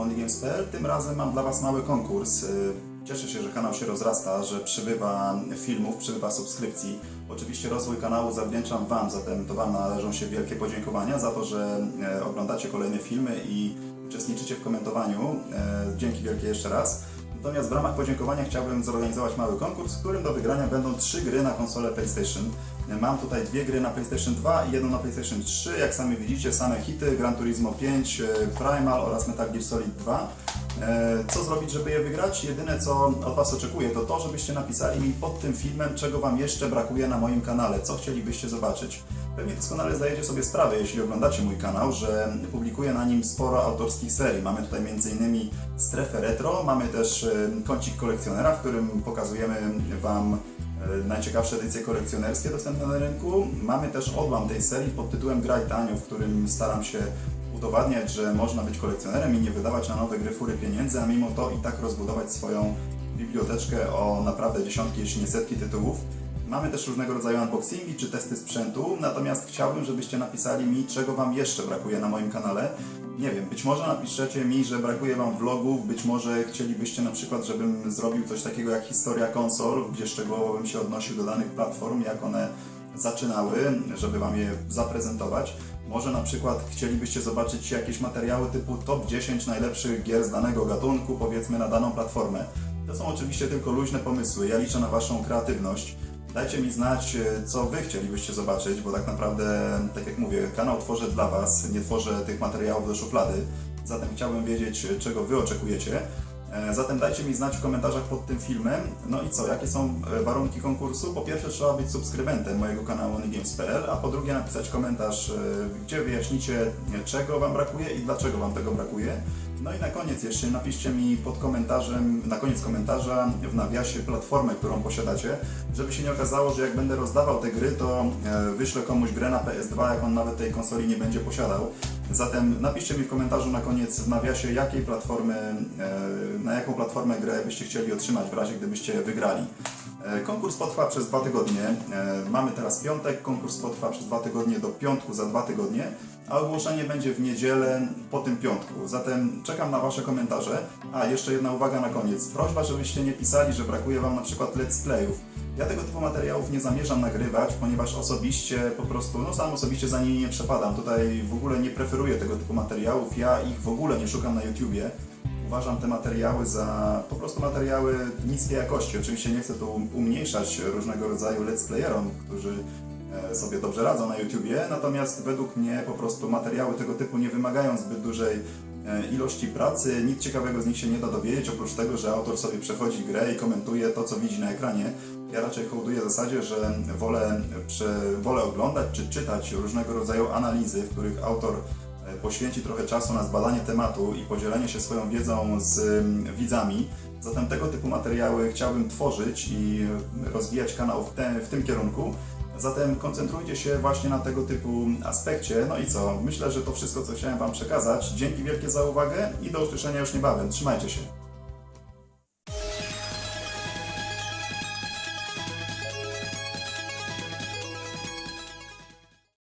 OnlyGames.pl. Tym razem mam dla Was mały konkurs. Y, Cieszę się, że kanał się rozrasta, że przybywa filmów, przybywa subskrypcji. Oczywiście rozwój kanału zawdzięczam Wam, zatem to Wam należą się wielkie podziękowania za to, że e, oglądacie kolejne filmy i uczestniczycie w komentowaniu. E, Dzięki wielkie jeszcze raz. Natomiast w ramach podziękowania chciałbym zorganizować mały konkurs, w którym do wygrania będą trzy gry na konsolę PlayStation. Mam tutaj dwie gry na PlayStation 2 i jedną na PlayStation 3. Jak sami widzicie, same hity, Gran Turismo 5, e, Primal oraz Metal Gear Solid 2. E, Co zrobić, żeby je wygrać? Jedyne co od Was oczekuję to to, żebyście napisali mi pod tym filmem, czego Wam jeszcze brakuje na moim kanale, co chcielibyście zobaczyć. Pewnie doskonale zdajecie sobie sprawę, jeśli oglądacie mój kanał, że publikuję na nim sporo autorskich serii. Mamy tutaj m.in. strefę retro, mamy też e, kącik kolekcjonera, w którym pokazujemy Wam e, najciekawsze edycje kolekcjonerskie dostępne na rynku. Mamy też odłam tej serii pod tytułem Graj tanio, w którym staram się udowadniać, że można być kolekcjonerem i nie wydawać na nowe gry fury pieniędzy, a mimo to i tak rozbudować swoją biblioteczkę o naprawdę dziesiątki, jeśli nie setki tytułów. Mamy też różnego rodzaju unboxingi czy testy sprzętu, natomiast chciałbym, żebyście napisali mi, czego Wam jeszcze brakuje na moim kanale. Nie wiem, być może napiszecie mi, że brakuje Wam vlogów, być może chcielibyście na przykład, żebym zrobił coś takiego jak historia konsol, gdzie szczegółowo bym się odnosił do danych platform, jak one zaczynały, żeby Wam je zaprezentować. Może na przykład chcielibyście zobaczyć jakieś materiały typu top 10 najlepszych gier z danego gatunku, powiedzmy na daną platformę. To są oczywiście tylko luźne pomysły, ja liczę na Waszą kreatywność. Dajcie mi znać, e, co Wy chcielibyście zobaczyć, bo tak naprawdę, tak jak mówię, kanał tworzę dla Was, nie tworzę tych materiałów do szuflady. Zatem chciałbym wiedzieć, e, czego Wy oczekujecie. E, Zatem dajcie mi znać w komentarzach pod tym filmem. No i co, jakie są e, warunki konkursu? Po pierwsze trzeba być subskrybentem mojego kanału onygames.pl, a po drugie napisać komentarz, e, gdzie wyjaśnicie, czego Wam brakuje i dlaczego Wam tego brakuje. No i na koniec jeszcze napiszcie mi pod komentarzem, na koniec komentarza w nawiasie platformę, którą posiadacie, żeby się nie okazało, że jak będę rozdawał te gry, to wyślę komuś grę na PS2, jak on nawet tej konsoli nie będzie posiadał. Zatem napiszcie mi w komentarzu na koniec w nawiasie, jakiej platformy, e, na jaką platformę grę byście chcieli otrzymać w razie gdybyście wygrali. E, Konkurs potrwa przez dwa tygodnie. E, Mamy teraz piątek, konkurs potrwa przez dwa tygodnie do piątku za dwa tygodnie, a ogłoszenie będzie w niedzielę po tym piątku. Zatem czekam na Wasze komentarze. A, jeszcze jedna uwaga na koniec. Prośba, żebyście nie pisali, że brakuje Wam na przykład let's playów. Ja tego typu materiałów nie zamierzam nagrywać, ponieważ osobiście po prostu, no sam osobiście za nimi nie przepadam. Tutaj w ogóle nie preferuję tego typu materiałów, ja ich w ogóle nie szukam na YouTubie. Uważam te materiały za po prostu materiały niskiej jakości. Oczywiście nie chcę tu umniejszać różnego rodzaju let's playerom, którzy e, sobie dobrze radzą na YouTubie, natomiast według mnie po prostu materiały tego typu nie wymagają zbyt dużej ilości pracy, nic ciekawego z nich się nie da dowiedzieć, oprócz tego, że autor sobie przechodzi grę i komentuje to, co widzi na ekranie. Ja raczej hołduję zasadzie, że wolę, prze, wolę oglądać czy czytać różnego rodzaju analizy, w których autor e, poświęci trochę czasu na zbadanie tematu i podzielenie się swoją wiedzą z widzami. Zatem tego typu materiały chciałbym tworzyć i rozwijać kanał w, te, w tym kierunku. Zatem koncentrujcie się właśnie na tego typu aspekcie. No i co? Myślę, że to wszystko, co chciałem Wam przekazać. Dzięki wielkie za uwagę i do usłyszenia już niebawem. Trzymajcie się.